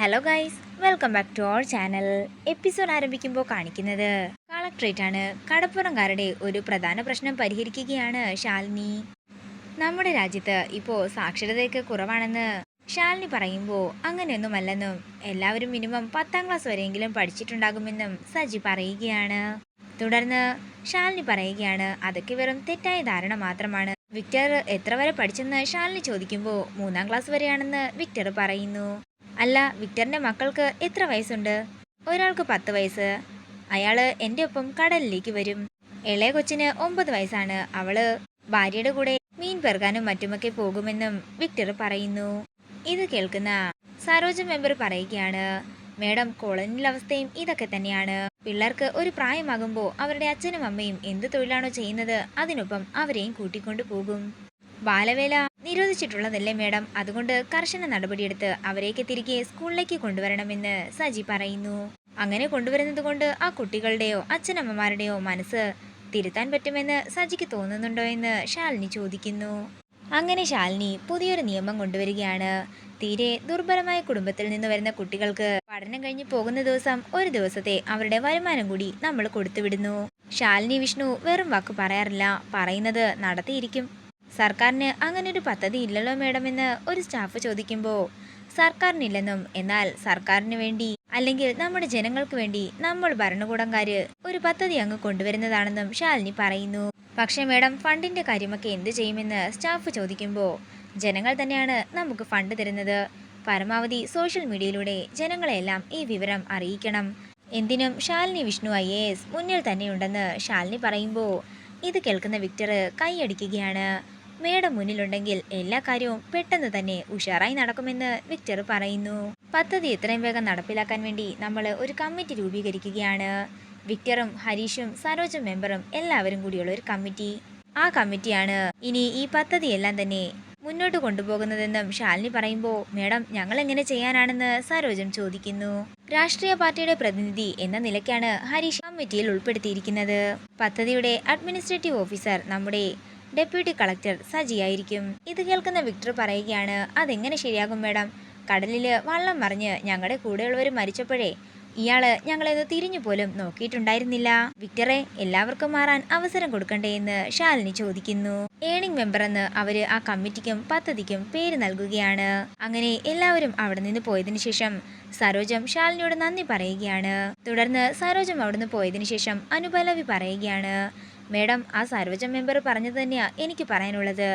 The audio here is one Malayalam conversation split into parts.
Hello guys welcome back to our channel episode ആരംഭിക്കുമ്പോൾ കാണിക്കുന്നത് കളക്ട്രേറ്റ് ആണ്. കടപ്പുറംകാരുടെ ഒരു പ്രധാന പ്രശ്നം പരിഹരിക്കുകയാണ് ശാലിനി. നമ്മുടെ രാജ്യത്ത് ഇപ്പോൾ സാക്ഷരതയൊക്കെ കുറവാണെന്ന് ശാലിനി പറയുമ്പോൾ അങ്ങനെയൊന്നുമല്ലെന്നും എല്ലാവരും മിനിമം പത്താം ക്ലാസ് വരെയെങ്കിലും പഠിച്ചിട്ടുണ്ടാകുമെന്നും സജി പറയുകയാണ്. തുടർന്ന് ശാലിനി പറയുകയാണ് അതൊക്കെ വെറും തെറ്റായ ധാരണ മാത്രമാണ്. വിക്ടർ എത്ര വരെ പഠിച്ചെന്ന് ശാലിനി ചോദിക്കുമ്പോൾ മൂന്നാം ക്ലാസ് വരെയാണെന്ന് വിക്ടർ പറയുന്നു. അല്ല വിക്ടറിന്റെ മക്കൾക്ക് എത്ര വയസ്സുണ്ട്? ഒരാൾക്ക് പത്ത് വയസ്സ്. അയാൾ എന്റെ ഒപ്പം കടലിലേക്ക് വരും. ഇളയ കൊച്ചിന് ഒമ്പത് വയസ്സാണ്. അവൾ ഭാര്യയുടെ കൂടെ മീൻ പെറുകാനും മറ്റുമൊക്കെ പോകുമെന്നും വിക്ടർ പറയുന്നു. ഇത് കേൾക്കുന്ന സരോജ മെമ്പർ പറയുകയാണ് മേഡം കോളനിയിലെ അവസ്ഥയും ഇതൊക്കെ തന്നെയാണ്. പിള്ളേർക്ക് ഒരു പ്രായമാകുമ്പോൾ അവരുടെ അച്ഛനും അമ്മയും എന്ത് തൊഴിലാണോ ചെയ്യുന്നത് അതിനൊപ്പം അവരെയും കൂട്ടിക്കൊണ്ടു പോകും. ബാലവേല നിരോധിച്ചിട്ടുള്ളതല്ലേ മേഡം? അതുകൊണ്ട് കർശന നടപടിയെടുത്ത് അവരെയൊക്കെ തിരികെ സ്കൂളിലേക്ക് കൊണ്ടുവരണമെന്ന് സജി പറയുന്നു. അങ്ങനെ കൊണ്ടുവരുന്നത് കൊണ്ട് ആ കുട്ടികളുടെയോ അച്ഛനമ്മമാരുടെയോ മനസ്സ് തിരുത്താൻ പറ്റുമെന്ന് സജിക്ക് തോന്നുന്നുണ്ടോ എന്ന് ശാലിനി ചോദിക്കുന്നു. അങ്ങനെ ശാലിനി പുതിയൊരു നിയമം കൊണ്ടുവരികയാണ്. തീരെ ദുർബലമായ കുടുംബത്തിൽ നിന്ന് വരുന്ന കുട്ടികൾക്ക് പഠനം കഴിഞ്ഞ് പോകുന്ന ദിവസം ഒരു ദിവസത്തെ അവരുടെ വരുമാനം കൂടി നമ്മൾ കൊടുത്തുവിടുന്നു. ശാലിനി വിഷ്ണു വെറും വാക്ക് പറയാറില്ല. പറയുന്നത് നടത്തിയിരിക്കും. സർക്കാരിന് അങ്ങനെ ഒരു പദ്ധതി ഇല്ലല്ലോ മേഡം എന്ന് ഒരു സ്റ്റാഫ് ചോദിക്കുമ്പോൾ സർക്കാരിനില്ലെന്നും എന്നാൽ സർക്കാരിന് വേണ്ടി അല്ലെങ്കിൽ നമ്മുടെ ജനങ്ങൾക്ക് വേണ്ടി നമ്മൾ ഭരണകൂടംകാര് ഒരു പദ്ധതി അങ്ങ് കൊണ്ടുവരുന്നതാണെന്നും ശാലിനി പറയുന്നു. പക്ഷേ മേഡം ഫണ്ടിന്റെ കാര്യമൊക്കെ എന്ത് ചെയ്യുമെന്ന് സ്റ്റാഫ് ചോദിക്കുമ്പോൾ ജനങ്ങൾ തന്നെയാണ് നമുക്ക് ഫണ്ട് തരുന്നത്. പരമാവധി സോഷ്യൽ മീഡിയയിലൂടെ ജനങ്ങളെല്ലാം ഈ വിവരം അറിയിക്കണം. എന്തിനും Shalini Vishnu I A S മുന്നിൽ തന്നെയുണ്ടെന്ന് ശാലിനി പറയുമ്പോൾ ഇത് കേൾക്കുന്ന വിക്ടർ കൈയടിക്കുകയാണ്. മേഡം മുന്നിലുണ്ടെങ്കിൽ എല്ലാ കാര്യവും പെട്ടെന്ന് തന്നെ ഉഷാറായി നടക്കുമെന്ന് വിക്ടർ പറയുന്നു. പദ്ധതി എത്രയും വേഗം നടപ്പിലാക്കാൻ വേണ്ടി നമ്മൾ ഒരു കമ്മിറ്റി രൂപീകരിക്കുകയാണ്. വിക്ടറും ഹരീഷും സരോജും മെമ്പറും എല്ലാവരും കൂടിയുള്ള ഒരു കമ്മിറ്റി. ആ കമ്മിറ്റിയാണ് ഇനി ഈ പദ്ധതിയെല്ലാം തന്നെ മുന്നോട്ട് കൊണ്ടുപോകുന്നതെന്നും ശാലിനി പറയുമ്പോൾ മേഡം ഞങ്ങൾ എങ്ങനെ ചെയ്യാനാണെന്ന് സരോജം ചോദിക്കുന്നു. രാഷ്ട്രീയ പാർട്ടിയുടെ പ്രതിനിധി എന്ന നിലയ്ക്കാണ് ഹരീഷ് കമ്മിറ്റിയിൽ ഉൾപ്പെടുത്തിയിരിക്കുന്നത്. പദ്ധതിയുടെ അഡ്മിനിസ്ട്രേറ്റീവ് ഓഫീസർ നമ്മുടെ ഡെപ്യൂട്ടി കളക്ടർ സജിയായിരിക്കും. ഇത് കേൾക്കുന്ന വിക്ടർ പറയുകയാണ് അതെങ്ങനെ ശരിയാകും മേഡം? കടലിൽ വള്ളം മറിഞ്ഞ് ഞങ്ങളുടെ കൂടെയുള്ളവർ മരിച്ചപ്പോഴേ ഇയാൾ ഞങ്ങളെന്ന് തിരിഞ്ഞു പോലും നോക്കിയിട്ടുണ്ടായിരുന്നില്ല. വിക്ടറെ എല്ലാവർക്കും മാറാൻ അവസരം കൊടുക്കണ്ടേ എന്ന് ശാലിനി ചോദിക്കുന്നു. ഏണിംഗ് മെമ്പർ എന്ന് അവർ ആ കമ്മിറ്റിക്കും പദ്ധതിക്കും പേര് നൽകുകയാണ്. അങ്ങനെ എല്ലാവരും അവിടെ നിന്ന് പോയതിനു ശേഷം സരോജം ശാലിനിയോട് നന്ദി പറയുകയാണ്. തുടർന്ന് സരോജം അവിടുന്ന് പോയതിനു ശേഷം അനുപലവി പറയുകയാണ് മേഡം ആ സർവജം മെമ്പർ പറഞ്ഞത് തന്നെയാ എനിക്ക് പറയാനുള്ളത്.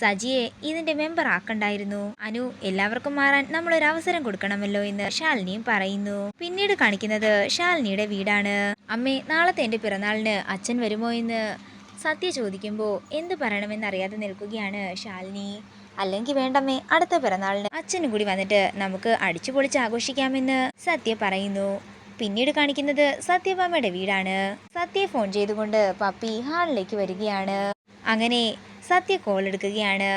സജിയെ ഇതിന്റെ മെമ്പർ ആക്കണ്ടായിരുന്നു. അനു എല്ലാവർക്കും മാറാൻ നമ്മൾ ഒരു അവസരം കൊടുക്കണമല്ലോ എന്ന് ശാലിനിയും പറയുന്നു. പിന്നീട് കാണിക്കുന്നത് ശാലിനിയുടെ വീടാണ്. അമ്മേ നാളത്തെ എന്റെ പിറന്നാളിന് അച്ഛൻ വരുമോ എന്ന് സത്യ ചോദിക്കുമ്പോൾ എന്ത് പറയണമെന്നറിയാതെ നിൽക്കുകയാണ് ശാലിനി. അല്ലെങ്കിൽ വേണ്ടമ്മേ അടുത്ത പിറന്നാളിന് അച്ഛനും കൂടി വന്നിട്ട് നമുക്ക് അടിച്ചു പൊളിച്ച് ആഘോഷിക്കാമെന്ന് സത്യ പറയുന്നു. പിന്നീട് കാണിക്കുന്നത് സത്യഭാമയുടെ വീടാണ്. സത്യ ഫോൺ ചെയ്തുകൊണ്ട് പപ്പി ഹാളിലേക്ക് വരികയാണ്. അങ്ങനെ സത്യ കോൾ എടുക്കുകയാണ്.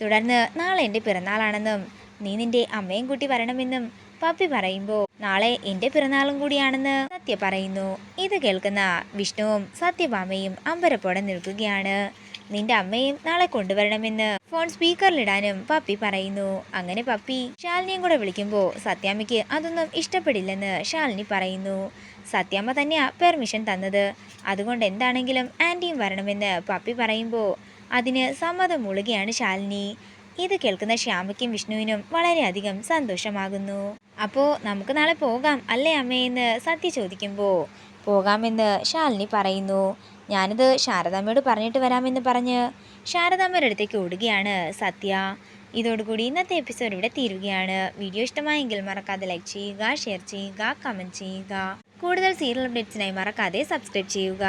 തുടർന്ന് നാളെ എന്റെ പിറന്നാളാണെന്നും നീ നിന്റെ അമ്മയും കൂട്ടി വരണമെന്നും പപ്പി പറയുമ്പോൾ നാളെ എന്റെ പിറന്നാളും കൂടിയാണെന്ന് സത്യ പറയുന്നു. ഇത് കേൾക്കുന്ന വിഷ്ണുവും സത്യഭാമയും അമ്പരപ്പോടെ നിൽക്കുകയാണ്. നിന്റെ അമ്മയും നാളെ കൊണ്ടുവരണമെന്ന് ഫോൺ സ്പീക്കറിലിടാനും പപ്പി പറയുന്നു. അങ്ങനെ പപ്പി ശാലിനിയും കൂടെ വിളിക്കുമ്പോൾ സത്യാമ്മയ്ക്ക് അതൊന്നും ഇഷ്ടപ്പെടില്ലെന്ന് ശാലിനി പറയുന്നു. സത്യാമ്മ തന്നെയാ പെർമിഷൻ തന്നത്. അതുകൊണ്ട് എന്താണെങ്കിലും ആന്റിയും വരണമെന്ന് പപ്പി പറയുമ്പോൾ അതിന് സമ്മതം മുളുകയാണ് ശാലിനി. ഇത് കേൾക്കുന്ന ശ്യാമയ്ക്കും വിഷ്ണുവിനും വളരെയധികം സന്തോഷമാകുന്നു. അപ്പോൾ നമുക്ക് നാളെ പോകാം അല്ലേ അമ്മയെന്ന് സത്യ ചോദിക്കുമ്പോൾ പോകാമെന്ന് ശാലിനി പറയുന്നു. ഞാനിത് ശാരദാമ്മയോട് പറഞ്ഞിട്ട് വരാമെന്ന് പറഞ്ഞ് ശാരദാമ്മയുടെ അടുത്തേക്ക് ഓടുകയാണ് സത്യ. ഇതോടുകൂടി ഇന്നത്തെ എപ്പിസോഡ് ഇവിടെ തീരുകയാണ്. വീഡിയോ ഇഷ്ടമായെങ്കിൽ മറക്കാതെ ലൈക്ക് ചെയ്യുക ഷെയർ ചെയ്യുക കമന്റ് ചെയ്യുക. കൂടുതൽ സീരിയൽ അപ്ഡേറ്റ്സിനായി മറക്കാതെ സബ്സ്ക്രൈബ് ചെയ്യുക.